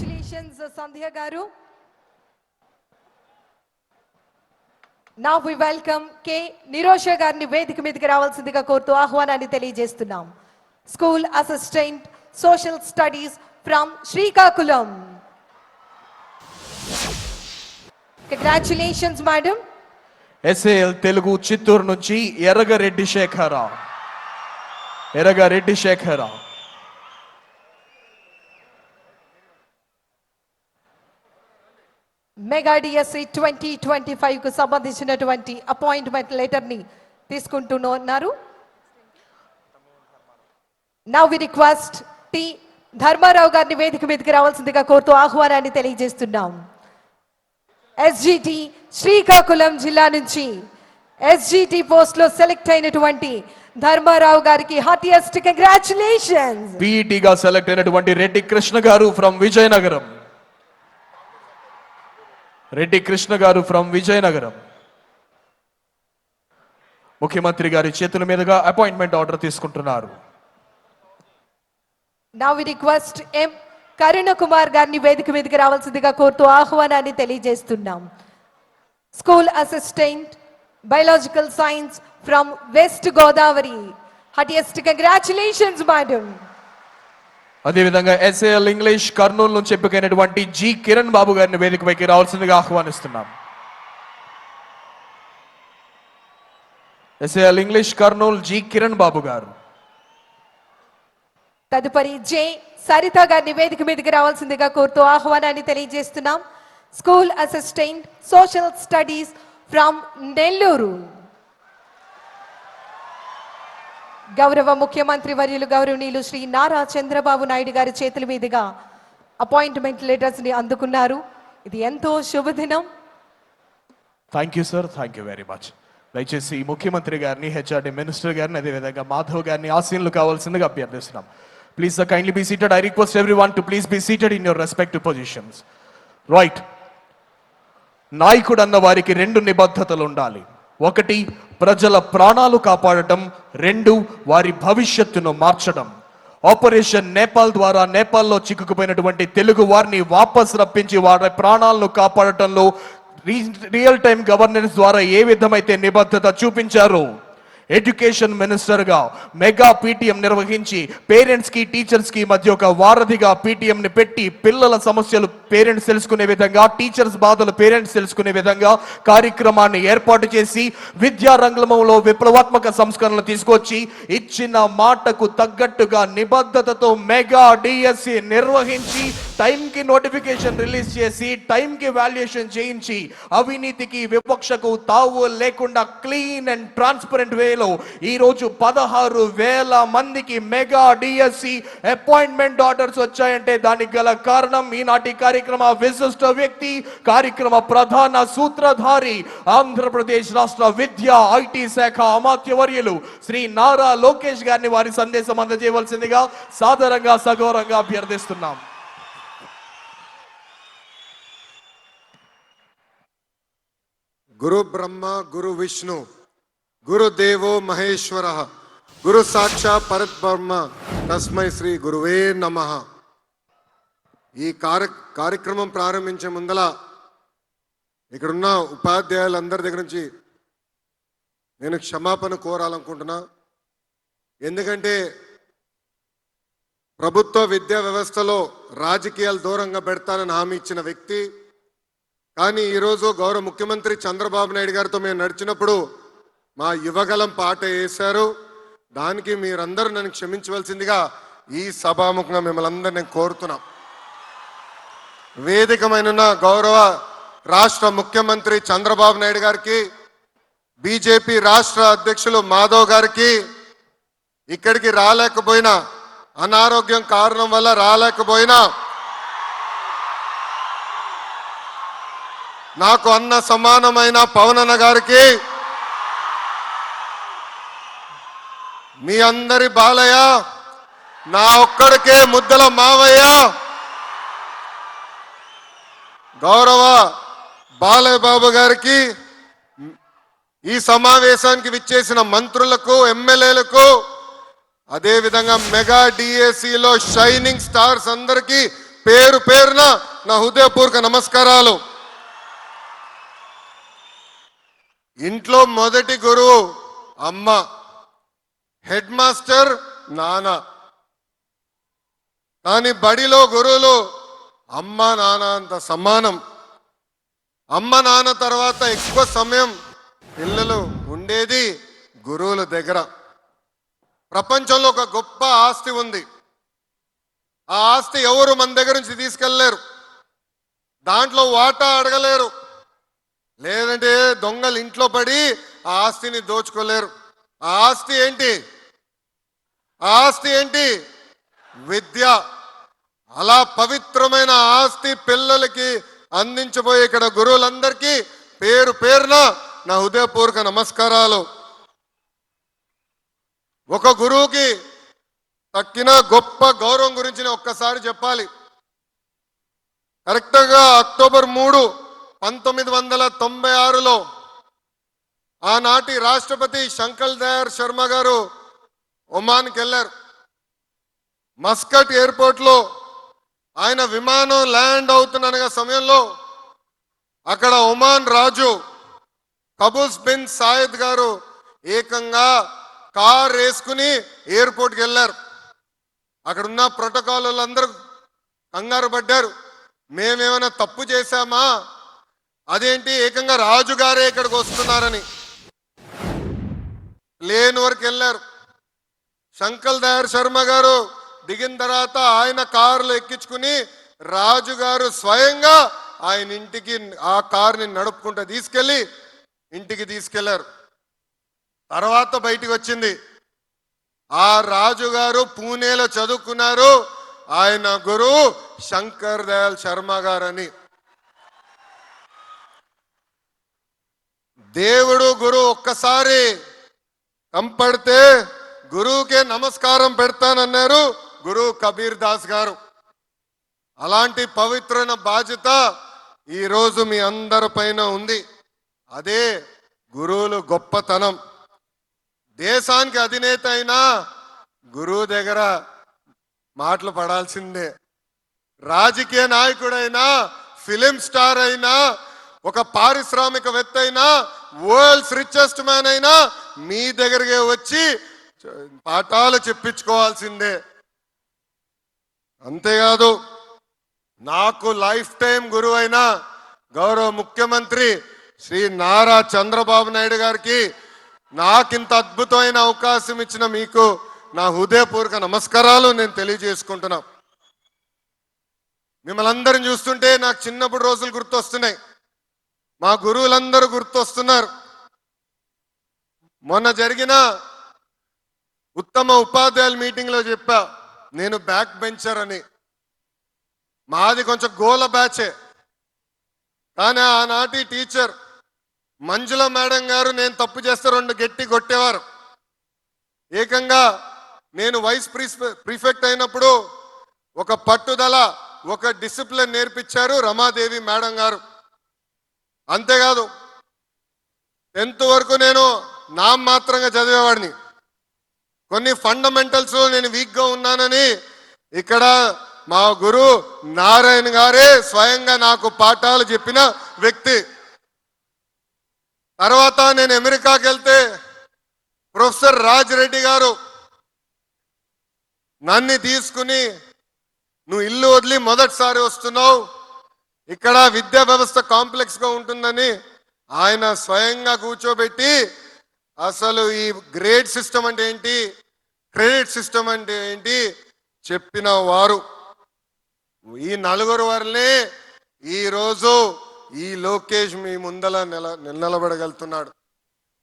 Congratulations సంధ్య గారు నా we welcome కే నిరోష గారిని వేదిక మీదకి రావాల్సిందిగా కోరుతూ ఆహ్వానాన్ని తెలియజేస్తున్నాం. School assistant social studies from Srikakulam. Congratulations madam S A L Telugu Chittoor నుంచి Erragareddy Sekhararao Erragareddy Sekhararao mega DSC twenty twenty ఫైవ్కు సంబంధించినటువంటి అపాయింట్మెంట్ లెటర్ని తీసుకుంటున్నారు now we request T Dharmarao గారిని వేదిక మీదకి రావాల్సిందిగా కోరుతూ ఆహ్వానాన్ని తెలియజేస్తున్నాం. ఎస్జిటి శ్రీకాకుళం జిల్లా నుంచి ఎస్జిటి పోస్ట్లో సెలెక్ట్ అయినటువంటి ధర్మారావు గారికి హార్టియస్ట్ కంగ్రాచులేషన్స్ పీఈటీగా సెలెక్ట్ అయినటువంటి రెడ్డి కృష్ణ గారు ఫ్రమ్ విజయనగరం. రెడ్డి కృష్ణ గారు ఫ్రమ్ విజయనగరం. ముఖ్యమంత్రి గారి చేతుల మీదుగా అపాయింట్మెంట్ ఆర్డర్ తీసుకుంటున్నారు. Now we request M Karuna Kumar గారిని వేదిక మీదకి రావాల్సిందిగా కోరుతూ ఆహ్వానాన్ని తెలియజేస్తున్నాం. School assistant biological science from west Godavari హటియస్ట్ congratulations madam అదేవిధంగా ఎస్ఏఎల్ ఇంగ్లీష్ కర్నూలు నుంచి ఎంపికైనటువంటి జి కిరణ్ బాబు గారిని వేదికపైకి రావాల్సిందిగా ఆహ్వానిస్తున్నాం. S A L English Kurnool G Kiran Babu గారు. తదుపరి జే సరిత గారిని వేదిక మీదకి రావాల్సిందిగా కోరుతూ ఆహ్వానాన్ని తెలియజేస్తున్నాం. School assistant social studies from Nellore. గౌరవ ముఖ్యమంత్రి వర్యులు గౌరవనీయులు శ్రీ నారా చంద్రబాబు నాయుడు గారి చేతుల మీదుగా అపాయింట్మెంట్ లెటర్స్ని అందుకున్నారు. ఇది ఎంతో శుభదినం. Thank you sir thank you very much దయచేసి ముఖ్యమంత్రి గారిని హెచ్ఆర్డి మినిస్టర్ గారిని అదేవిధంగా మాధవ్ గారిని ఆసీన్లు కావాల్సిందిగా అభ్యర్థిస్తున్నాం. Please the kindly be seated I request everyone to please be seated in your respective positions right నాయకుడు అన్న వారికి రెండు నిబద్ధతలు ఉండాలి. ఒకటి ప్రజల ప్రాణాలు కాపాడటం రెండు వారి భవిష్యత్తును మార్చడం. ఆపరేషన్ నేపాల్ ద్వారా నేపాల్లో చిక్కుకుపోయినటువంటి తెలుగు వారిని వాపస్ రప్పించి వారి ప్రాణాలను కాపాడటంలో రియల్ టైం గవర్నెన్స్ ద్వారా ఏ విధమైతే నిబద్ధత చూపించారో ఎడ్యుకేషన్ మినిస్టర్గా మెగా పీటీఎం నిర్వహించి పేరెంట్స్కి టీచర్స్కి మధ్య ఒక వారధిగా పీటీఎంని పెట్టి పిల్లల సమస్యలు పేరెంట్స్ తెలుసుకునే విధంగా టీచర్స్ బాధలు పేరెంట్స్ తెలుసుకునే విధంగా కార్యక్రమాన్ని ఏర్పాటు చేసి విద్యా రంగంలో విప్లవాత్మక సంస్కరణలు తీసుకొచ్చి ఇచ్చిన మాటకు తగ్గట్టుగా నిబద్ధతతో మెగా డిఎస్సి నిర్వహించి టైంకి నోటిఫికేషన్ రిలీజ్ చేసి టైంకి వాల్యుయేషన్ చేయించి అవినీతికి వివక్షకు తావు లేకుండా క్లీన్ అండ్ ట్రాన్స్పరెంట్ వేలో ఈ రోజు పదహారు వేల మందికి మెగా డిఎస్సి అపాయింట్మెంట్ ఆర్డర్స్ వచ్చాయంటే దానికి గల కారణం ఈనాటి కార్యక్రమ విశిష్ట వ్యక్తి కార్యక్రమ ప్రధాన సూత్రధారి ఆంధ్రప్రదేశ్ రాష్ట్ర విద్య ఐటీ శాఖ అమాత్యవర్యులు శ్రీ నారా లోకేష్ గారిని వారి సందేశం అందజేయవలసిందిగా సాదరంగా సగౌరంగా అభ్యర్థిస్తున్నాం. గురు బ్రహ్మ గురు విష్ణు గురు దేవో మహేశ్వర గురు సాక్షా పరబ్రహ్మ తస్మై శ్రీ గురువే నమ. ఈ కార్య కార్యక్రమం ప్రారంభించే ముందల ఇక్కడున్న ఉపాధ్యాయులందరి దగ్గర నుంచి నేను క్షమాపణ కోరాలనుకుంటున్నా. ఎందుకంటే ప్రభుత్వ విద్యా వ్యవస్థలో రాజకీయాలు దూరంగా పెడతానని హామీ ఇచ్చిన వ్యక్తి. కానీ ఈరోజు గౌరవ ముఖ్యమంత్రి చంద్రబాబు నాయుడు గారితో మేము నడిచినప్పుడు మా యువగలం పాట వేశారు. దానికి మీరందరూ నన్ను క్షమించవలసిందిగా ఈ సభాముఖంగా మిమ్మల్ని అందరూ నేను కోరుతున్నాం. వేదికమైన గౌరవ రాష్ట్ర ముఖ్యమంత్రి చంద్రబాబు నాయుడు గారికి బీజేపీ రాష్ట్ర అధ్యక్షులు మాధవ్ గారికి ఇక్కడికి రాలేకపోయినా అనారోగ్యం కారణం వల్ల రాలేకపోయినా నాకు అన్న సమానమైన పవనన్న గారికి మీ అందరి బాలయ్య నా ఒక్కడికే ముద్దల మావయ్య గౌరవ బాలయ్యబాబు గారికి ఈ సమావేశానికి విచ్చేసిన మంత్రులకు ఎమ్మెల్యేలకు అదేవిధంగా మెగా డిఏసిలో షైనింగ్ స్టార్స్ అందరికీ పేరు పేరున నా హృదయపూర్వక నమస్కారాలు. ఇంట్లో మొదటి గురువు అమ్మ హెడ్ మాస్టర్ నాన్న. కానీ బడిలో గురువులు అమ్మ నాన్న అంత సమానం. అమ్మ నాన్న తర్వాత ఎక్కువ సమయం పిల్లలు ఉండేది గురువుల దగ్గర. ప్రపంచంలో ఒక గొప్ప ఆస్తి ఉంది. ఆ ఆస్తి ఎవరు మన దగ్గర నుంచి తీసుకెళ్ళలేరు. దాంట్లో వాటా అడగలేరు. లేదంటే దొంగలు ఇంట్లో పడి ఆ ఆస్తిని దోచుకోలేరు. ఆ ఆస్తి ఏంటి? ఆ ఆస్తి ఏంటి? విద్య. అలా పవిత్రమైన ఆస్తి పిల్లలకి అందించబోయే ఇక్కడ గురువులందరికీ పేరు పేరున నా హృదయపూర్వక నమస్కారాలు. ఒక గురువుకి తక్కిన గొప్ప గౌరవం గురించి ఒక్కసారి చెప్పాలి. కరెక్ట్గా అక్టోబర్ మూడు పంతొమ్మిది వందల తొంభై ఆరులో ఆనాటి రాష్ట్రపతి శంకర్ దయార్ శర్మ గారు ఒమాన్కి వెళ్ళారు. మస్కట్ ఎయిర్పోర్ట్లో ఆయన విమానం ల్యాండ్ అవుతున్న సమయంలో అక్కడ ఒమాన్ రాజు కబూస్ బిన్ సాయద్ గారు ఏకంగా కార్ వేసుకుని ఎయిర్పోర్ట్కి వెళ్ళారు. అక్కడ ఉన్న ప్రోటోకాల్ వాళ్ళందరూ కంగారు పడ్డారు. మేమేమైనా తప్పు చేశామా? అదేంటి ఏకంగా రాజుగారే ఇక్కడికి వస్తున్నారని. లేని వరకు వెళ్ళారు. శంకల్ దయార్ శర్మ గారు దిగిన తర్వాత ఆయన కారులో ఎక్కించుకుని రాజుగారు స్వయంగా ఆయన ఇంటికి ఆ కారుని నడుపుకుంటూ తీసుకెళ్ళి ఇంటికి తీసుకెళ్ళారు. తర్వాత బయటికి వచ్చింది. ఆ రాజుగారు పూణేలో చదువుకున్నారు. ఆయన గురువు శంకర్ దయాల్ శర్మ గారని. దేవుడు గురువు ఒక్కసారి కంపడితే గురువుకే నమస్కారం పెడతానన్నారు. గురు కబీర్ దాస్ గారు. అలాంటి పవిత్రన బాధ్యత ఈరోజు మీ అందరి పైన ఉంది. అదే గురువులు గొప్పతనం. దేశానికి అధినేత అయినా గురువు దగ్గర మాటలు పడాల్సిందే. రాజకీయ నాయకుడైనా ఫిలిం స్టార్ అయినా ఒక పారిశ్రామికవేత్త అయినా వరల్డ్స్ రిచెస్ట్ మ్యాన్ అయినా మీ దగ్గరకే వచ్చి పాఠాలు చెప్పించుకోవాల్సిందే. అంతేకాదు నాకు లైఫ్ టైం గురువైన గౌరవ ముఖ్యమంత్రి శ్రీ నారా చంద్రబాబు నాయుడు గారికి నాకింత అద్భుతమైన అవకాశం ఇచ్చిన మీకు నా హృదయపూర్వక నమస్కారాలు నేను తెలియజేసుకుంటున్నా. మిమ్మల్ని అందరిని చూస్తుంటే నాకు చిన్నప్పుడు రోజులు గుర్తొస్తున్నాయి. మా గురువులందరూ గుర్తొస్తున్నారు. మొన్న జరిగిన ఉత్తమ ఉపాధ్యాయుల మీటింగ్లో చెప్పా. నేను బ్యాక్ బెంచర్ అని. మాది కొంచెం గోల బ్యాచే. కానీ ఆనాటి టీచర్ మంజుల మేడం గారు నేను తప్పు చేస్తే రెండు గట్టి కొట్టేవారు. ఏకంగా నేను వైస్ ప్రిఫెక్ట్ అయినప్పుడు ఒక పట్టుదల ఒక డిసిప్లిన్ నేర్పించారు రమాదేవి మేడం గారు. అంతేకాదు టెన్త్ వరకు నేను నామాత్రంగా చదివేవాడిని. కొన్ని ఫండమెంటల్స్లో నేను వీక్గా ఉన్నానని ఇక్కడ మా గురు నారాయణ గారే స్వయంగా నాకు పాఠాలు చెప్పిన వ్యక్తి. తర్వాత నేను అమెరికాకి వెళ్తే ప్రొఫెసర్ రాజ్ రెడ్డి గారు నన్ను తీసుకుని నువ్వు ఇల్లు వదిలి మొదటిసారి వస్తున్నావు. ఇక్కడ విద్యా వ్యవస్థ కాంప్లెక్స్గా ఉంటుందని ఆయన స్వయంగా కూర్చోబెట్టి అసలు ఈ గ్రేడ్ సిస్టమ్ అంటే ఏంటి? క్రెడిట్ సిస్టమ్ అంటే ఏంటి? చెప్పిన వారు. ఈ నలుగురు వరలే ఈరోజు ఈ లోకేష్ మీ ముందల నిల నిలబడగలుగుతున్నాడు.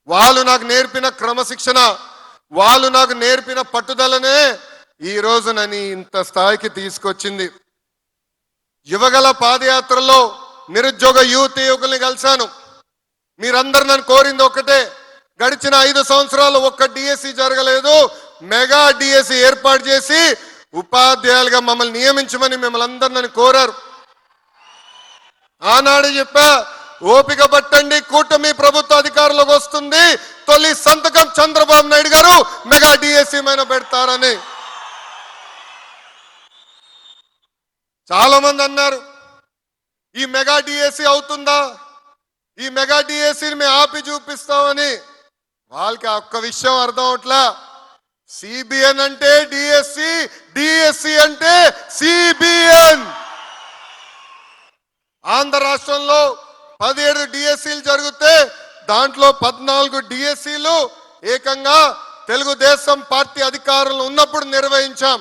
వాళ్ళు నాకు నేర్పిన క్రమశిక్షణ వాళ్ళు నాకు నేర్పిన పట్టుదలనే ఈ రోజు నన్ను ఇంత స్థాయికి తీసుకొచ్చింది. యువగల పాదయాత్రలో నిరుద్యోగ యువతి యువకుల్ని కలిశాను. మీరందరు నన్ను కోరింది ఒకటే గడిచిన ఐదు సంవత్సరాలు ఒక్క డిఎస్సి జరగలేదు. మెగా డిఎస్సి ఏర్పాటు చేసి ఉపాధ్యాయులుగా మమ్మల్ని నియమించమని మిమ్మల్ని అందరు నన్ను కోరారు. ఆనాడు చెప్పా ఓపిక పట్టండి కూటమి ప్రభుత్వ అధికారులకు వస్తుంది. తొలి సంతకం చంద్రబాబు నాయుడు గారు మెగా డిఎస్సి మీద పెడతారని. చాలా మంది అన్నారు ఈ మెగా డిఎస్సి అవుతుందా? ఈ మెగా డిఎస్సిని మేము ఆపి చూపిస్తామని. వాళ్ళకి ఒక్క విషయం అర్థం అవట్లా? సిబిఎన్ అంటే డిఎస్సి డిఎస్సి అంటే సిబిఎన్ ఆంధ్ర రాష్ట్రంలో పదిహేడు డిఎస్సీలు జరిగితే దాంట్లో పద్నాలుగు డిఎస్సీలు ఏకంగా తెలుగుదేశం పార్టీ అధికారులు ఉన్నప్పుడు నిర్వహించాం.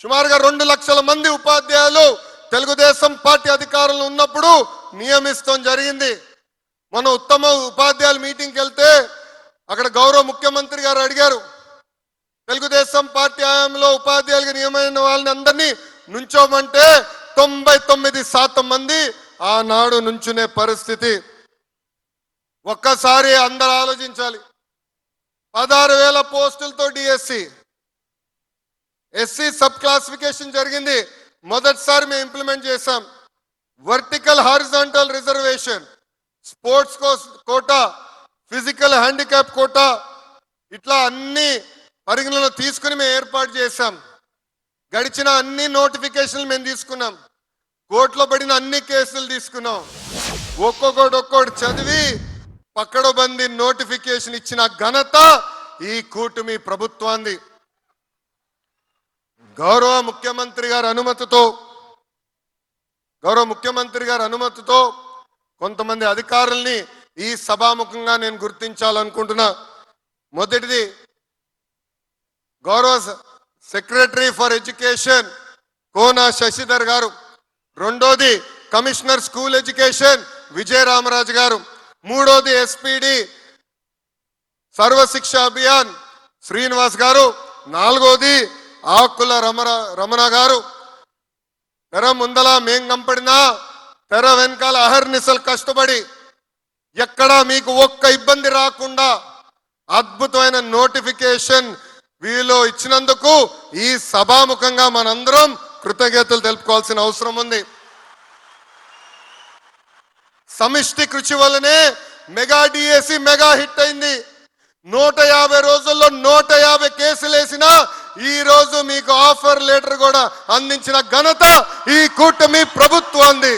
సుమారుగా రెండు లక్షల మంది ఉపాధ్యాయులు తెలుగుదేశం పార్టీ అధికారులు ఉన్నప్పుడు నియమిస్తాం జరిగింది. మన ఉత్తమ ఉపాధ్యాయుల మీటింగ్కి వెళ్తే అక్కడ గౌరవ ముఖ్యమంత్రి గారు అడిగారు తెలుగుదేశం పార్టీ హయాంలో ఉపాధ్యాయులుగా నియమైన వాళ్ళని అందరినీ నుంచోమంటే తొంభై తొమ్మిది శాతం మంది ఆనాడు నుంచునే పరిస్థితి. ఒక్కసారి అందరు ఆలోచించాలి. పదహారు వేల పోస్టులతో డిఎస్సి. ఎస్సీ సబ్ క్లాసిఫికేషన్ జరిగింది. మొదటిసారి మేము ఇంప్లిమెంట్ చేశాం. Vertical horizontal reservation. Sports quota physical handicap quota ఇట్లా అన్ని పరిగణలో తీసుకుని మేము ఏర్పాటు చేశాం. గడిచిన అన్ని నోటిఫికేషన్లు మేము తీసుకున్నాం. కోర్టులో పడిన అన్ని కేసులు తీసుకున్నాం. ఒక్కొక్కటి ఒక్కొక్కటి చదివి పక్కడబంది నోటిఫికేషన్ ఇచ్చిన ఘనత ఈ కూటమి ప్రభుత్వాన్ని గౌరవ ముఖ్యమంత్రి గారి అనుమతితో గౌరవ ముఖ్యమంత్రి గారి అనుమతితో కొంతమంది అధికారుల్ని ఈ సభాముఖంగా నేను గుర్తించాలనుకుంటున్నా. మొదటిది గౌరవ secretary for education Kona Sasidhar గారు. రెండోది కమిషనర్ స్కూల్ ఎడ్యుకేషన్ విజయరామరాజు గారు. మూడోది ఎస్పీడి సర్వశిక్ష అభియాన్ శ్రీనివాస్ గారు. నాలుగోది ఆకుల రమణ రమణ గారు. తెర ముందల మేం కంపడినా తెర వెనకాల అహర్నిశలు కష్టపడి ఎక్కడా మీకు ఒక్క ఇబ్బంది రాకుండా అద్భుతమైన నోటిఫికేషన్ వీలో ఇచ్చినందుకు ఈ సభాముఖంగా మనందరం కృతజ్ఞతలు తెలుపుకోవాల్సిన అవసరం ఉంది. సమిష్టి కృషి వల్లనే మెగా డిఎసి మెగా హిట్ అయింది. నూట యాభై రోజుల్లో నూట యాభై కేసులు వేసిన ఈ రోజు మీకు ఆఫర్ లెటర్ కూడా అందించిన ఘనత ఈ కూటమి ప్రభుత్వాన్ని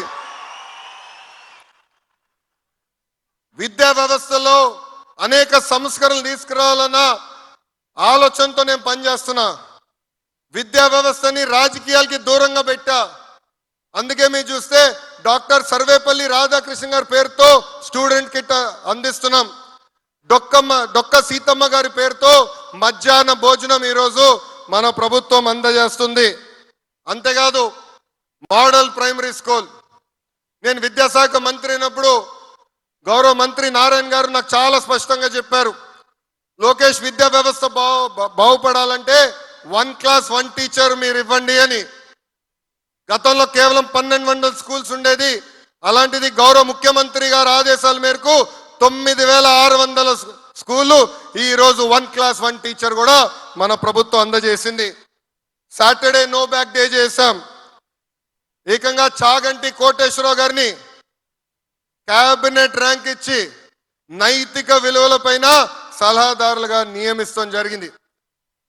విద్యా వ్యవస్థలో అనేక సంస్కరణలు తీసుకురావాలన్న ఆలోచనతో నేను పనిచేస్తున్నా. విద్యా వ్యవస్థని రాజకీయాలకి దూరంగా పెట్టా. అందుకే మీరు చూస్తే డాక్టర్ సర్వేపల్లి రాధాకృష్ణ గారి పేరుతో స్టూడెంట్ కిట్ అందిస్తున్నాం. డొక్కమ్మ డొక్క సీతమ్మ గారి పేరుతో మధ్యాహ్న భోజనం ఈరోజు మన ప్రభుత్వం అందజేస్తుంది. అంతేకాదు మోడల్ ప్రైమరీ స్కూల్. నేను విద్యాశాఖ మంత్రి అయినప్పుడు గౌరవ మంత్రి నారాయణ గారు నాకు చాలా స్పష్టంగా చెప్పారు. లోకేష్ విద్యా వ్యవస్థ బాగు బా- బాగుపడాలంటే వన్ క్లాస్ వన్ టీచర్ మీరు ఇవ్వండి అని. గతంలో కేవలం పన్నెండు వందల స్కూల్స్ ఉండేది. అలాంటిది గౌరవ ముఖ్యమంత్రి గారి ఆదేశాల మేరకు తొమ్మిది వేల ఆరు వందల స్కూళ్ళు ఈరోజు వన్ క్లాస్ వన్ టీచర్ కూడా మన ప్రభుత్వం అందజేసింది. సాటర్డే నో బ్యాక్ డే చేశాం. ఏకంగా చాగంటి కోటేశ్వరరావు గారిని క్యాబినెట్ ర్యాంక్ ఇచ్చి నైతిక విలువలపైన సలహాదారులుగా నియమిస్తాం జరిగింది.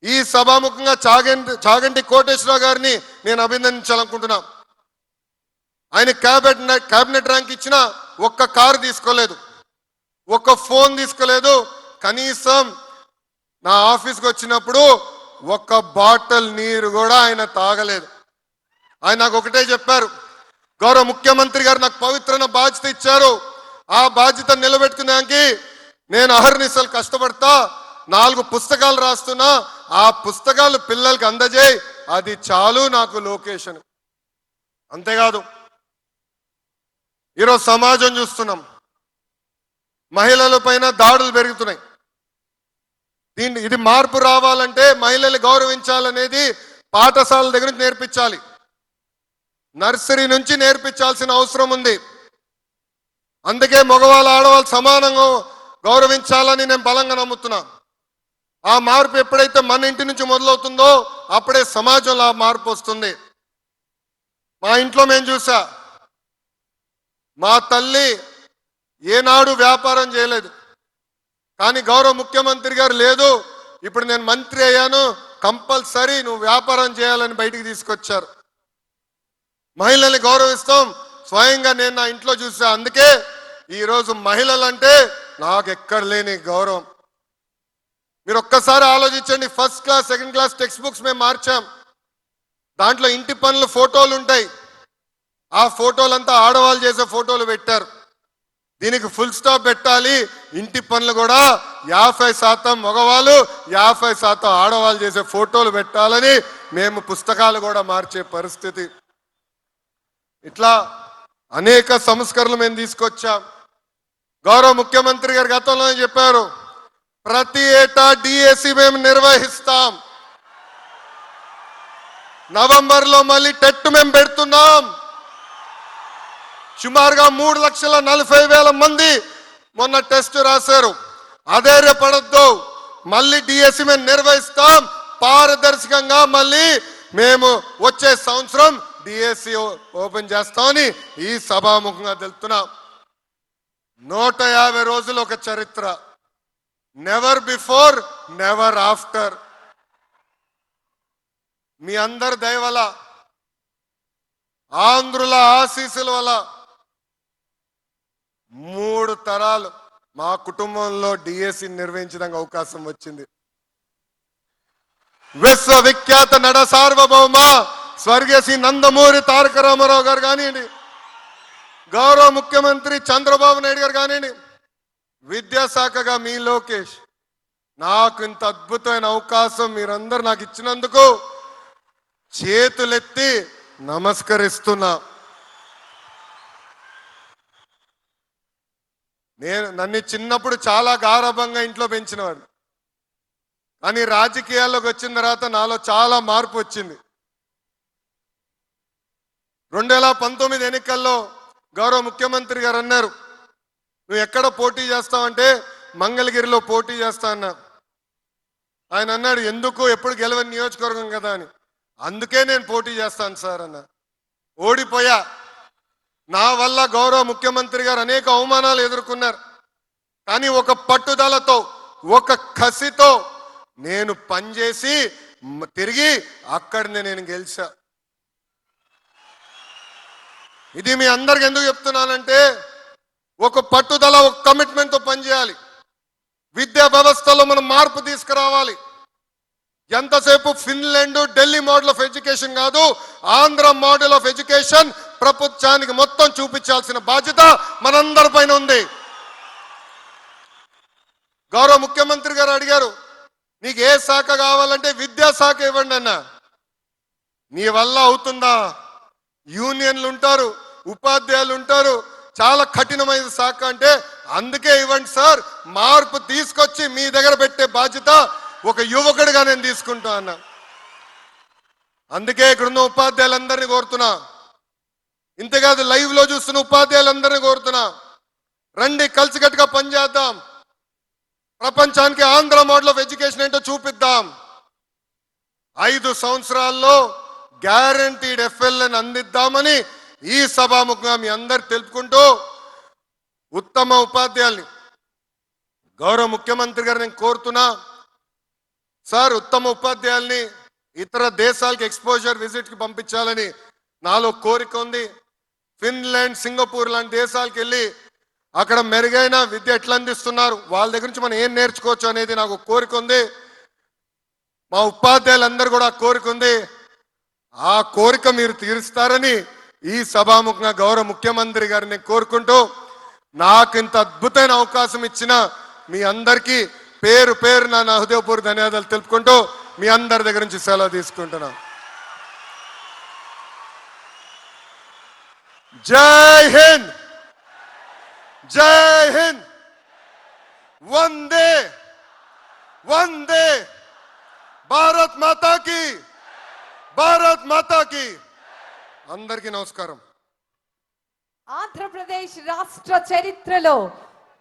ఈ సభాముఖంగా చాగంటి చాగంటి కోటేశ్వరరావు గారిని నేను అభినందించాలనుకుంటున్నా. ఆయన క్యాబినెట్ క్యాబినెట్ ర్యాంక్ ఇచ్చిన ఒక్క కారు తీసుకోలేదు. ఒక్క ఫోన్ తీసుకోలేదు. కనీసం నా ఆఫీస్కి వచ్చినప్పుడు ఒక్క బాటిల్ నీరు కూడా ఆయన తాగలేదు. ఆయన నాకు ఒకటే చెప్పారు. గౌరవ ముఖ్యమంత్రి గారు నాకు పవిత్రన బాధ్యత ఇచ్చారు. ఆ బాధ్యత నిలబెట్టుకునేకి నేను అహర్నిశలు కష్టపడతా నాలుగు పుస్తకాలు రాస్తున్నా ఆ పుస్తకాలు పిల్లలకి అందజేయి అది చాలు నాకు లొకేషన్. అంతేకాదు ఈరోజు సమాజం చూస్తున్నాం. మహిళల పైన దాడులు పెరుగుతున్నాయి. దీన్ని ఇది మార్పు రావాలంటే మహిళలు గౌరవించాలనేది పాఠశాల దగ్గర నుంచి నేర్పించాలి. నర్సరీ నుంచి నేర్పించాల్సిన అవసరం ఉంది. అందుకే మగవాళ్ళు ఆడవాళ్ళు సమానంగా గౌరవించాలని నేను బలంగా నమ్ముతున్నా. ఆ మార్పు ఎప్పుడైతే మన ఇంటి నుంచి మొదలవుతుందో అప్పుడే సమాజంలో ఆ మార్పు వస్తుంది. మా ఇంట్లో మేము చూసా మా తల్లి ఏనాడు వ్యాపారం చేయలేదు. కానీ గౌరవ ముఖ్యమంత్రి గారు లేదు ఇప్పుడు నేను మంత్రి అయ్యాను కంపల్సరీ నువ్వు వ్యాపారం చేయాలని బయటికి తీసుకొచ్చారు. మహిళల్ని గౌరవిస్తాం. స్వయంగా నేను నా ఇంట్లో చూసా. అందుకే ఈరోజు మహిళలంటే నాకు ఎక్కడ లేని గౌరవం. మీరు ఒక్కసారి ఆలోచించండి. First class second class text books మేము మార్చాం. దాంట్లో ఇంటి పనులు ఫోటోలు ఉంటాయి. ఆ ఫోటోలంతా ఆడవాళ్ళు చేసే ఫోటోలు పెట్టారు. దీనికి ఫుల్ స్టాప్ పెట్టాలి. ఇంటి పనులు కూడా యాభై శాతం మగవాళ్ళు యాభై శాతం ఆడవాళ్ళు చేసే ఫోటోలు పెట్టాలని మేము పుస్తకాలు కూడా మార్చే పరిస్థితి. ఇట్లా అనేక సంస్కరణలు మేము తీసుకొచ్చాం. గౌరవ ముఖ్యమంత్రి గారు గతంలో చెప్పారు ప్రతి ఏటా డిఎస్సి మేము నిర్వహిస్తాం. నవంబర్లో మళ్ళీ టెట్ మేము పెడుతున్నాం. సుమారుగా మూడు లక్షల నలభై వేల మంది మొన్న టెస్ట్ రాశారు. అధైర్యపడద్దు. మళ్ళీ డిఎస్సి మేము నిర్వహిస్తాం. పారదర్శకంగా మళ్ళీ మేము వచ్చే సంవత్సరం డిఎస్సి ఓపెన్ చేస్తామని ఈ సభాముఖంగా తెలుపుతున్నాం. నూట యాభై రోజులు ఒక చరిత్ర. నెవర్ బిఫోర్ నెవర్ ఆఫ్టర్ మీ అందరి దయ వల్ల ఆంధ్రుల ఆశీస్సుల వల్ల మూడు తరాలు మా కుటుంబంలో డిఎస్సి నిర్వహించడానికి అవకాశం వచ్చింది. విశ్వవిఖ్యాత నడ సార్వభౌమ స్వర్గీయ శ్రీ నందమూరి తారక రామారావు గారు కానివ్వండి గౌరవ ముఖ్యమంత్రి చంద్రబాబు నాయుడు గారు కానివ్వండి విద్యాశాఖగా మీ లోకేష్ నాకు ఇంత అద్భుతమైన అవకాశం మీరందరూ నాకు ఇచ్చినందుకు చేతులెత్తి నమస్కరిస్తున్నా. నేను నన్ను చిన్నప్పుడు చాలా గారభంగా ఇంట్లో పెంచినవాడు కానీ రాజకీయాల్లోకి వచ్చిన తర్వాత నాలో చాలా మార్పు వచ్చింది. రెండు వేల పంతొమ్మిది ఎన్నికల్లో గౌరవ ముఖ్యమంత్రి గారు అన్నారు. నువ్వు ఎక్కడ పోటీ చేస్తావంటే మంగళగిరిలో పోటీ చేస్తా అన్నా ఆయన అన్నాడు ఎందుకు? ఎప్పుడు గెలవని నియోజకవర్గం కదా అని. అందుకే నేను పోటీ చేస్తాను సార్ అన్న ఓడిపోయా. నా వల్ల గౌరవ ముఖ్యమంత్రి గారు అనేక అవమానాలు ఎదుర్కొన్నారు. కానీ ఒక పట్టుదలతో ఒక కసితో నేను పనిచేసి తిరిగి అక్కడనే నేను గెలిచా. ఇది మీ అందరికి ఎందుకు చెప్తున్నానంటే ఒక పట్టుదల ఒక కమిట్మెంట్తో పనిచేయాలి. విద్యా వ్యవస్థలో మనం మార్పు తీసుకురావాలి. ఎంతసేపు Finland Delhi model of education కాదు ఆంధ్ర మోడల్ ఆఫ్ ఎడ్యుకేషన్ ప్రపంచానికి మొత్తం చూపించాల్సిన బాధ్యత మనందరి పైన ఉంది. గౌరవ ముఖ్యమంత్రి గారు అడిగారు నీకు ఏ శాఖ కావాలంటే విద్యా శాఖ ఇవ్వండి అన్న. నీ వల్ల అవుతుందా? యూనియన్లు ఉంటారు. ఉపాధ్యాయులు ఉంటారు చాలా కఠినమైన శాఖ అంటే అందుకే ఇవ్వండి సార్ మార్పు తీసుకొచ్చి మీ దగ్గర పెట్టే బాధ్యత ఒక యువకుడిగా నేను తీసుకుంటా అన్న. అందుకే ఇక్కడున్న ఉపాధ్యాయులందరినీ కోరుతున్నా. ఇంతేకాదు లైవ్లో చూస్తున్న ఉపాధ్యాయులందరినీ కోరుతున్నా. రండి కలిసికట్టుగా పనిచేద్దాం ప్రపంచానికి ఆంధ్ర మోడల్ ఆఫ్ ఎడ్యుకేషన్ ఏంటో చూపిద్దాం. ఐదు సంవత్సరాల్లో గ్యారంటీడ్ ఎఫ్ఎల్ఎన్ అందిద్దామని ఈ సభాముఖంగా మీ అందరు తెలుపుకుంటూ ఉత్తమ ఉపాధ్యాయుల్ని గౌరవ ముఖ్యమంత్రి గారు నేను కోరుతున్నా. సార్ ఉత్తమ ఉపాధ్యాయుల్ని ఇతర దేశాలకు ఎక్స్పోజర్ విజిట్కి పంపించాలని నాలో కోరిక ఉంది. ఫిన్లాండ్ సింగపూర్ లాంటి దేశాలకు వెళ్ళి అక్కడ మెరుగైన విద్య ఎట్లా అందిస్తున్నారు వాళ్ళ దగ్గర నుంచి మనం ఏం నేర్చుకోవచ్చు అనేది నాకు కోరిక ఉంది. మా ఉపాధ్యాయులందరూ కూడా కోరిక ఉంది. ఆ కోరిక మీరు తీరుస్తారని ఈ సభాముఖంగా గౌరవ ముఖ్యమంత్రి గారిని కోరుకుంటూ నాకు ఇంత అద్భుతమైన అవకాశం ఇచ్చిన మీ అందరికీ పేరు పేరు నా హృదయపూర్వక ధన్యవాదాలు తెలుపుకుంటూ మీ అందరి దగ్గర నుంచి సెలవు తీసుకుంటున్నా. జై హింద్! జై హింద్! వందే! వందే! భారత్ మాతాకి! భారత్ మాతాకి! అందరికీ నమస్కారం. ఆంధ్రప్రదేశ్ రాష్ట్ర చరిత్రలో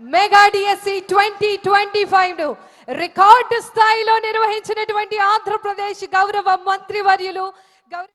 మెగా డిఎస్సి ట్వంటీ ట్వంటీ ఫైవ్ను రికార్డు స్థాయిలో నిర్వహించినటువంటి ఆంధ్రప్రదేశ్ గౌరవ మంత్రివర్యులు గౌరవ